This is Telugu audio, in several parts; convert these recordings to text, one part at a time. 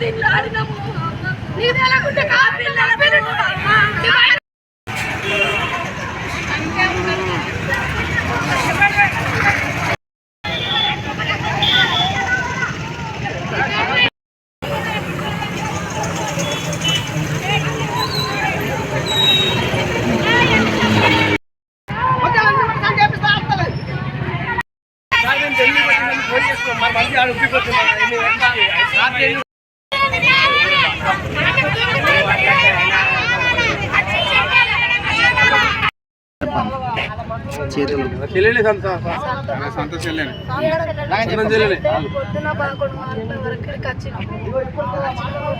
తిన్నాడినము నీ చెల్లెలి సంత. సంత చెల్లెని. చిన్న చెల్లెని పొద్దున పదకొండు గంటల వరకు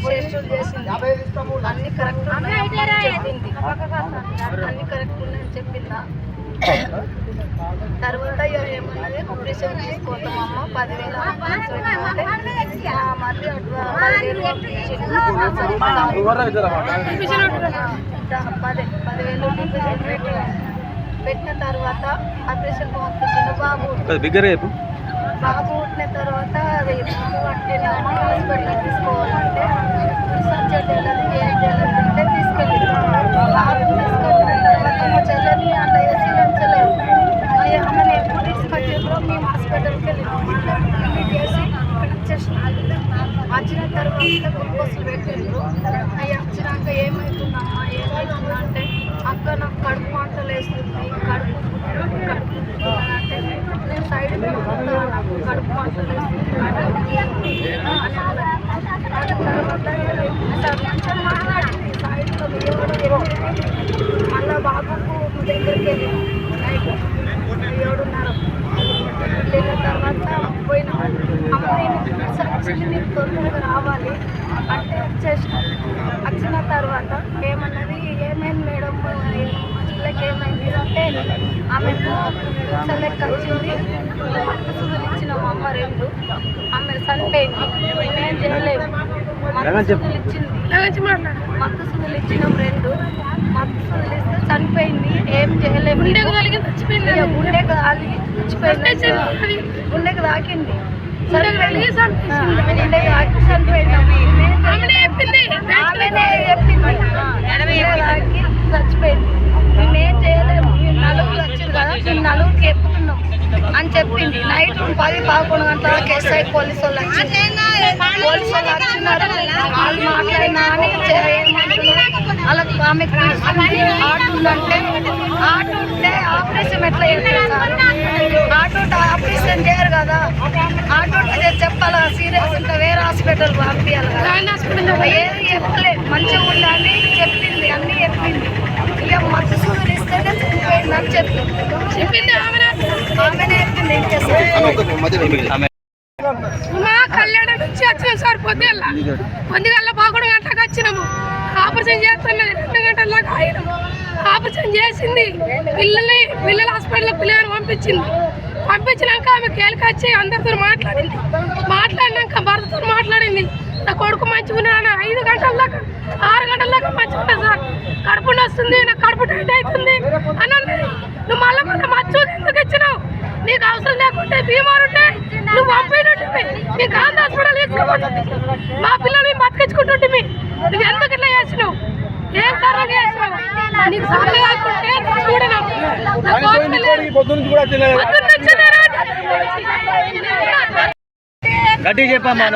టెస్టులు చేసింది. అన్ని కరెక్ట్ చెప్పింది. అన్ని కరెక్ట్ ఉన్నాయని చెప్పిందా? తర్వాత ఏమన్నది ఆపరేషన్ చేసుకోతామమ్మ పదివేలు మళ్ళీ పదివేలు పదివేలు. పెట్టిన తర్వాత ఆపరేషన్ పంపించిండు బాబు. బిగ్గర చెప్పు. బాబు పుట్టిన తర్వాత అది పట్టిన హాస్పిటల్ తీసుకోవాలంటే ఏం చేయాలంటే తీసుకెళ్ళి బాబు తీసుకెళ్ళిన తర్వాత మా చెల్లెని అట్లా ఏసీలో ఉంచలేదు అయ్యా ఆమెను ఎప్పుడు తీసుకొచ్చిండ్రో మేము హాస్పిటల్కి వెళ్ళినాం చేసి ఇక్కడ వచ్చేసినాం వచ్చిన తర్వాత గ్లూకోజులు పెట్టిండ్రు అయ్యా వచ్చినాక ఏమవుతుందమ్మా ఏమవుతుందా అంటే అక్క నాకు కడుపు మంటలు వేస్తుంది కడుపు కడుపు అంటే నేను సైడ్ పెట్టుకుంటా నాకు కడుపు మంటలు వేస్తుంది కడుపు అని అన్నది. అన్న తర్వాత సార్ మంచిగా మాట్లాడింది సైడ్లో ఎవడు మళ్ళీ బాబుకు దగ్గరికి వెళ్ళి నైట్ ఏడున్నర వెళ్ళిన తర్వాత పోయినా అమ్మ నేను తొందరగా రావాలి అంటే వచ్చేసినాం వచ్చిన తర్వాత ఏమన్నది ఏమైంది మేడం పిల్లకి అంటే ఆమెకు సెలెక్ట్ వచ్చింది. మత్తసులు ఇచ్చిన మా అమ్మ రెండు. ఆమె చనిపోయింది మేమేం చేయలేము మత్తసులు ఇచ్చింది మత్తసులు ఇచ్చినాం రెండు. మత్తసులు ఇస్తే చనిపోయింది ఏం చేయలేము. గుండెకు కలిగి చచ్చిపోయింది గుండెకు చచ్చిపోయింది. గుండెకు తాకింది. చనిపోయింది గుండెకు తాకి చనిపోయింది ఆమెనే చెప్పింది. ఆమెనే చెప్పింది. గుండెకు తాకి చచ్చిపోయింది. మేమేం చేయలేము. నలుగురు వచ్చింది కదా మేము నలుగురికి ఎప్పుకున్నాం అని చెప్పింది. నైట్ పది పదకొండు గంటలకు ఎస్ఐ పోలీసు వాళ్ళు వచ్చింది పోలీసు వాళ్ళు వచ్చినారు. వాళ్ళు మాట్లాడినా అని వాళ్ళకి ఆమెకు ఉందంటే ఆటో ఉంటే ఆపరేషన్ ఎట్లా చేస్తారు ఆటో ఆపరేషన్ చేయరు కదా. ఆటో చెప్పాలా? సీరియస్ ఉంటే వేరే హాస్పిటల్ పంపించాలి కదా ఏది చెప్పలేదు. మంచిగా ఉండాలి చెప్పింది అన్నీ చెప్పింది ఇక మత్తు సూదులు ఇస్తేనే చనిపోయింది అని చెప్పింది చెప్పింది మా కళ్యాణం నుంచి వచ్చినాం సార్ పొద్దుగల పొద్దుగల పదకొండు గంటలకు వచ్చినాము. ఆపరేషన్ చేస్తున్నది రెండు గంటల దాకా ఆగినాము ఆపరేషన్ చేసింది పిల్లల్ని పిల్లల హాస్పిటల్ పిల్లలు పంపించింది. పంపించినాక ఆమె కేలికొచ్చి అందరితో మాట్లాడింది. మాట్లాడినాక భర్తతో మాట్లాడింది. నా కొడుకు మంచిగా ఉన్నాడు ఐదు గంటల దాకా ఆరు గంటల దాకా మంచిగా ఉన్నా సార్. కడుపు వస్తుంది నాకు కడుపు టైట్ అవుతుంది. అని అన్నది నువ్వు మళ్ళీ మళ్ళీ మచ్చు ఎందుకు ఇచ్చినావు? నీకు అవసరం లేకుంటే బీమారు ఉంటే నువ్వు పంపినట్టు నీకు ఆంధ్ర హాస్పిటల్ తీసుకుపోతుంది. మా పిల్లల్ని బతికించుకుంటుంటే నువ్వు ఎందుకు ఇట్లా చేసినావు? ఏం కారణం చేసినావు? నీకు సార్లు కాకుంటే చూడను నా పొద్దున్న గట్టిగా చెప్పమ్మా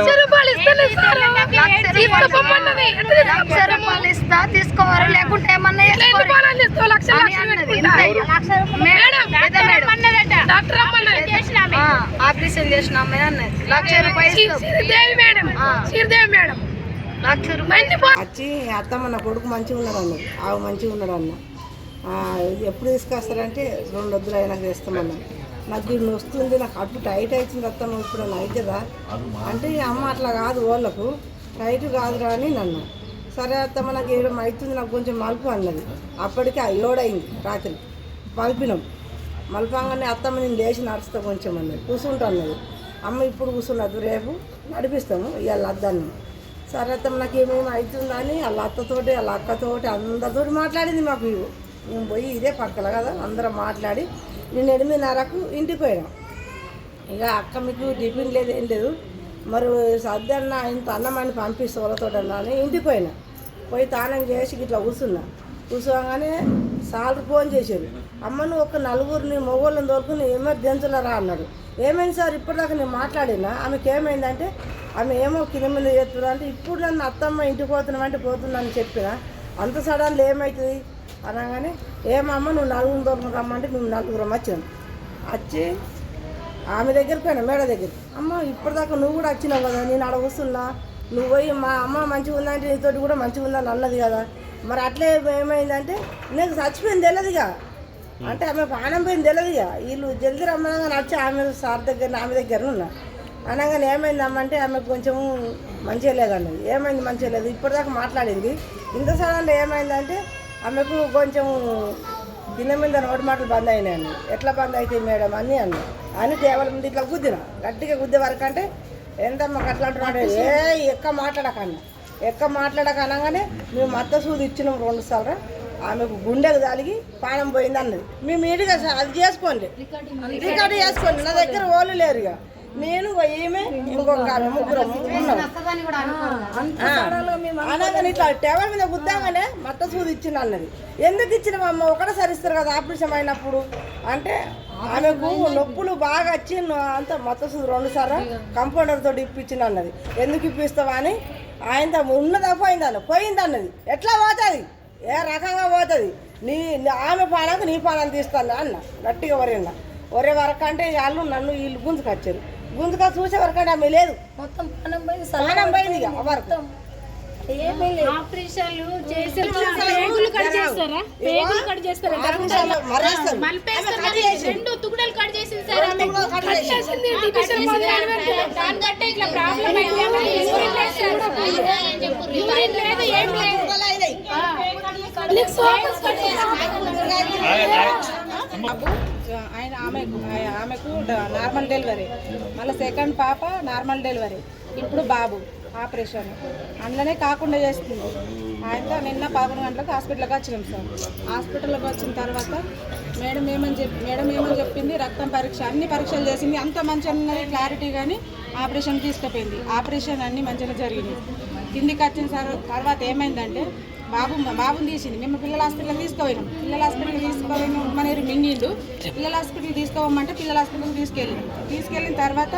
రూపాయలు ఇస్తా తీసుకోవాలి లేకుంటే ఏమన్నా ఆపరేషన్ చేసిన అమ్మాయి అన్నది. లక్ష రూపాయలు శ్రీ- ఇస్తాం. శ్రీదేవి మేడం. ఆ. శ్రీదేవి మేడం. లక్ష రూపాయలు వచ్చి అత్తమ్మ నా కొడుకు మంచిగా ఉన్నాడు ఆవు మంచిగా ఉన్నాడు అన్న. ఆ, ఎప్పుడు తీసుకొస్తారంటే రెండు వద్దులు అయినాక చేస్తామన్నా. నాకు ఇది వస్తుంది నాకు అటు టైట్ అవుతుంది అత్తమ్మ ఇప్పుడు అవుతుందా అంటే అమ్మ అట్లా కాదు వాళ్ళకు. టైట్ కాదురా అని నన్ను. సరే అత్తమ్మ నాకు ఏడు అవుతుంది నాకు కొంచెం మలుపు అన్నది. అప్పటికే ఆ ఏడైంది రాత్రి. మలిపినాం. మలపంగానే అత్తమ్మ నేను లేచి నడుస్తా కొంచెం అన్నది. కూర్చుంటా అన్నది. అమ్మ ఇప్పుడు కూర్చున్నది రేపు నడిపిస్తాము ఇవాళ వద్దన్నాం సరే అత్తమ్మ నాకు ఏమేమి అవుతుందని వాళ్ళ అత్తతోటి వాళ్ళ అక్కతోటి అందరితోటి మాట్లాడింది మాకు. మేము పోయి ఇదే పక్కల కదా అందరం మాట్లాడి నేను ఎనిమిదిన్నరకు ఇంటికి పోయినాం. ఇక అక్క మీకు టిఫిన్ లేదు ఏం లేదు. మరి సర్దన్న ఇంత అన్నమని పంపిస్తే వాళ్ళతో అని ఇంటికి పోయినా. పోయి తానం చేసి ఇట్లా కూర్చున్నా. కూర్చోగానే సార్లు ఫోన్ చేశారు. అమ్మను ఒక నలుగురిని మొగోళ్ళని దొరుకుని ఎమర్జెన్సీలో రా అన్నాడు. ఏమైంది సార్? ఇప్పటిదాకా నేను మాట్లాడినా. ఆమెకి ఏమైందంటే ఆమె ఏమో కింద మీద చేస్తున్నా అంటే ఇప్పుడు నన్ను అత్తమ్మ ఇంటికి పోతున్నామంటే పోతుందని చెప్పిన. అంత సడన్లు ఏమవుతుంది అనగానే ఏమమ్మ నువ్వు నలుగురు రమ్మంటే నువ్వు నలుగురం వచ్చాను వచ్చి ఆమె దగ్గరికి పోయినా మేడ దగ్గరికి. అమ్మ ఇప్పటిదాకా నువ్వు కూడా వచ్చినావు కదా నేను ఆడ వస్తున్నా నువ్వు పోయి మా అమ్మ మంచిగా ఉందంటే నీతోటి కూడా మంచిగా ఉందని అన్నది కదా. మరి అట్లే ఏమైందంటే నీకు చచ్చిపోయింది తెలియదుగా అంటే ఆమె ప్రాణం పోయింది తెలియదుగా వీళ్ళు జల్దీ రమ్మనగా నచ్చి ఆమె సార్ దగ్గర ఆమె దగ్గర ఉన్నా. అనగానే ఏమైందమ్మంటే ఆమె కొంచెం మంచిగా లేదన్నది. ఏమైంది మంచిగా లేదు? ఇప్పటిదాకా మాట్లాడింది. ఇంత సడన్లో ఏమైందంటే ఆమెకు కొంచెం కింద మీద నోటి మాటలు బంద్ అయినాయి ఎట్లా బంద్ అవుతాయి మేడం? అని అన్న. అని కేవలం ఇట్లా గుద్దిన. గట్టిగా గుద్దే వరకు అంటే ఎంతమ్మా అట్లా అంటున్నాడు? ఏ ఎక్క మాట్లాడకన్నా. ఎక్క మాట్లాడక అనగానే మేము మత్త సూది ఇచ్చినాం రెండు సార్లు. ఆమెకు గుండెకు తలిగి పానం పోయింది అన్నది. మేము ఇడిగా అది చేసుకోండి. రికార్డు చేసుకోండి. నా దగ్గర ఓళ్ళు లేరు ఇక. నేను ఈమె ఇంకొక ఆమె ముగ్గురం అనగానే ఇట్లా టేబుల్ మీద గుద్దాగానే మత్త సూది ఇచ్చిన అన్నది. ఎందుకు ఇచ్చినవమ్మ ఒకటేసారి ఇస్తారు కదా ఆపరేషన్ అయినప్పుడు. అంటే ఆమెకు నొప్పులు బాగా వచ్చి అంత మత్త సూది రెండు సార్లు కంపౌండర్ తోటి ఇప్పించిన అన్నది. ఎందుకు ఇప్పిస్తావా అని? ఆయన ఉన్నదా పోయిందన్న పోయింది అన్నది. ఎట్లా పోతుంది? ఏ రకంగా పోతుంది? నీ ఆమె పానాకు నీ పానాన్ని తీస్తాను అన్న గట్టిగా వరేనా ఒరే వరకు అంటే వాళ్ళు నన్ను వీళ్ళు గుంజుకొచ్చారు. గుంజుగా చూసే వరకు ఆమె లేదు. మొత్తం పోయింది ప్రాణం పోయింది ఇక వరకు ఆపరేషన్లు చేసి పేగులు కట్ చేస్తారా? పేగులు కట్ చేస్తారా? ఆపరేషన్లో మరేస్తారు. మలిపేస్తారు మరి రెండు తుకుడలు కట్ చేసింది సార్ ఆమె. కట్ కట్ చేసింది డివిజన్ మంది దాని కంటే ఇట్లా ప్రాబ్లం అయితే మరి యూరిన్ టెస్ట్ కూడా యూరిన్ లేదు ఏం లేదు. నీకు సోపస్ కట్ ఆయన ఆమె ఆమెకు నార్మల్ డెలివరీ. మళ్ళీ సెకండ్ పాప నార్మల్ డెలివరీ. ఇప్పుడు బాబు ఆపరేషన్. అందులోనే కాకుండా చేస్తుంది. ఆయనతో నిన్న పదకొండు గంటలకు హాస్పిటల్కి వచ్చినాం సార్. హాస్పిటల్కి వచ్చిన తర్వాత మేడం ఏమని చెప్పి మేడం ఏమని చెప్పింది? రక్తం పరీక్ష అన్ని పరీక్షలు చేసింది. అంత మంచిగా ఉన్నది క్లారిటీ కానీ ఆపరేషన్ తీసుకుపోయింది. ఆపరేషన్ అన్ని మంచిగా జరిగింది. కిందికి వచ్చిన సర్- తర్వాత ఏమైందంటే బాబు బాబుని తీసింది. మేము పిల్లల హాస్పిటల్ తీసుకుపోయినాం. పిల్లల హాస్పిటల్ తీసుకుపోయిన ఉమ్మనీరు మింగిండు. పిల్లల హాస్పిటల్ తీసుకోవమంటే పిల్లల హాస్పిటల్ తీసుకెళ్ళి తీసుకెళ్ళిన తర్వాత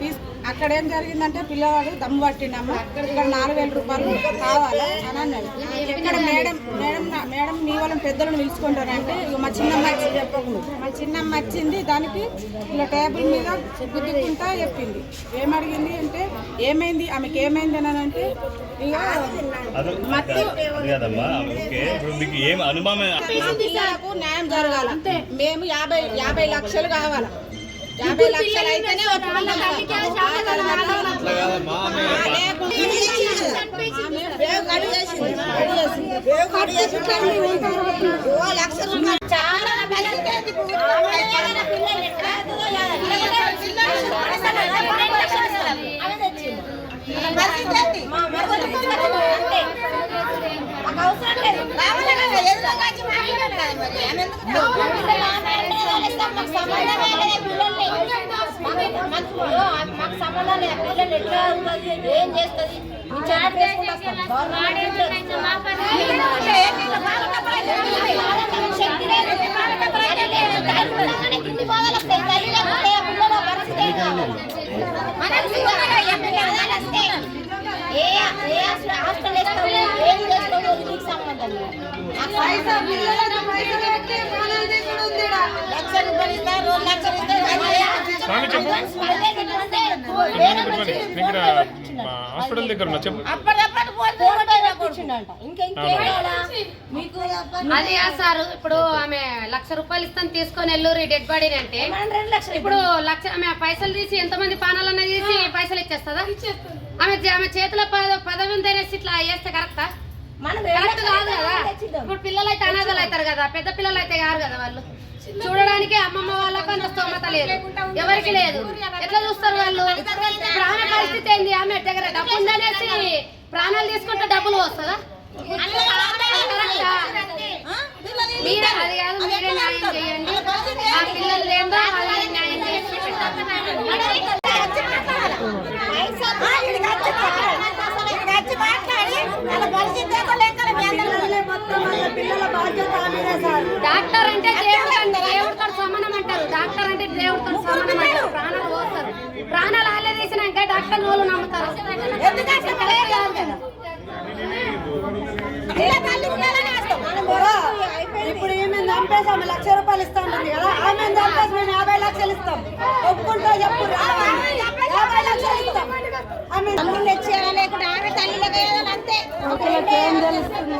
తీసుకు అక్కడ ఏం జరిగిందంటే పిల్లవాడు దమ్ము పట్టిండమ్మ. ఇక్కడ నాలుగు వేల రూపాయలు కావాలా అని అన్నాడు. ఇక్కడ మేడం మేడం నా- మేడం మీ వాళ్ళని పెద్దలను పిలుచుకుంటారంటే ఇక మా చిన్నమ్మ వచ్చి చెప్పకుండా మా చిన్నమ్మ వచ్చింది దానికి ఇలా టేబుల్ మీద గుద్దుకుంటా చెప్పింది. ఏమడిగింది అంటే ఏమైంది? ఆమెకి ఏమైంది? అని అంటే ఇక న్యాయం జరగాల. మేము యాభై యాభై లక్షలు కావాలా. యాభై లక్షలు అయితేనే అవసరం లేదు రావాలి కదా ఎదురు మాకు సంబంధమే లేదు పిల్లల్ని మాకు సంబంధం లేదు పిల్లలు ఎట్లా ఏం చేస్తుంది చాట్ చేసుకుంటాం శక్తి లేదు కింది బాధలు వస్తాయి తల్లి లేకుంటే పిల్లల పరిస్థితి ఏం కావాలి? మనకు చూడాలి, ఎక్కడ ఏదైనా వస్తే ఏ ఏ హాస్టల్ వేస్తావు ఏం చేస్తావు సంబంధం లేదు. లక్ష రూపాయలు ఇస్తా, రెండు లక్షలు. హాస్పిటల్ దగ్గర ఉన్నా చెప్పు మీకు అది కాదు సార్ ఇప్పుడు ఆమె లక్ష రూపాయలు ఇస్తాను తీసుకొని వెళ్ళూరి డెడ్ బాడీని అంటే మనం రెండు లక్షలు ఇప్పుడు లక్ష ఆమె పైసలు తీసి ఎంతమంది పానాలన్నా తీసి పైసలు ఇచ్చేస్తుందా ఆమె ఆమె చేతిలో పద పదవి ఉందనేసి ఇట్లా చేస్తే కరెక్టా మనం కరెక్ట్ కాదు కదా. ఇప్పుడు పిల్లలు అయితే అనాథలు అవుతారు కదా పెద్ద పిల్లలు అయితే కారు కదా వాళ్ళు చూడడానికి అమ్మమ్మ వాళ్ళకు అంత స్తోమత లేదు. ఎవరికి లేదు. ఎట్లా చూస్తారు వాళ్ళు? ప్రాణ పరిస్థితి ఏంది? ఆమె దగ్గర డబ్బు ఉందనేసి ప్రాణాలు తీసుకుంటే డబ్బులు వస్తుందా? కరెక్టా? మీరే అది కాదు మీరే న్యాయం చేయండి. ఆ పిల్లలు ఏందో వాళ్ళని న్యాయం చేసి పెట్టాలి డాక్టర్ అంటే దేవుడు అండి దేవుడితో సమానం అంటారు డాక్టర్ అంటే దేవుడితో సమానం అంటారు ప్రాణాలు పోతారు ప్రాణాలు ఆలే తీసినాక డాక్టర్ వాళ్ళు నమ్ముతారు. ఇప్పుడు ఏమైందా చంపేసి లక్ష రూపాయలు ఇస్తా కదా ఆమె చంపేసి మేము యాభై లక్షలు ఇస్తాం. ఒప్పుకుంటా చెప్పు యాభై లక్షలు ఇస్తాం. ఆమె తల్లి లేకుంటే ఆమె తల్లి అంతే. ఏం తెలుస్తుంది?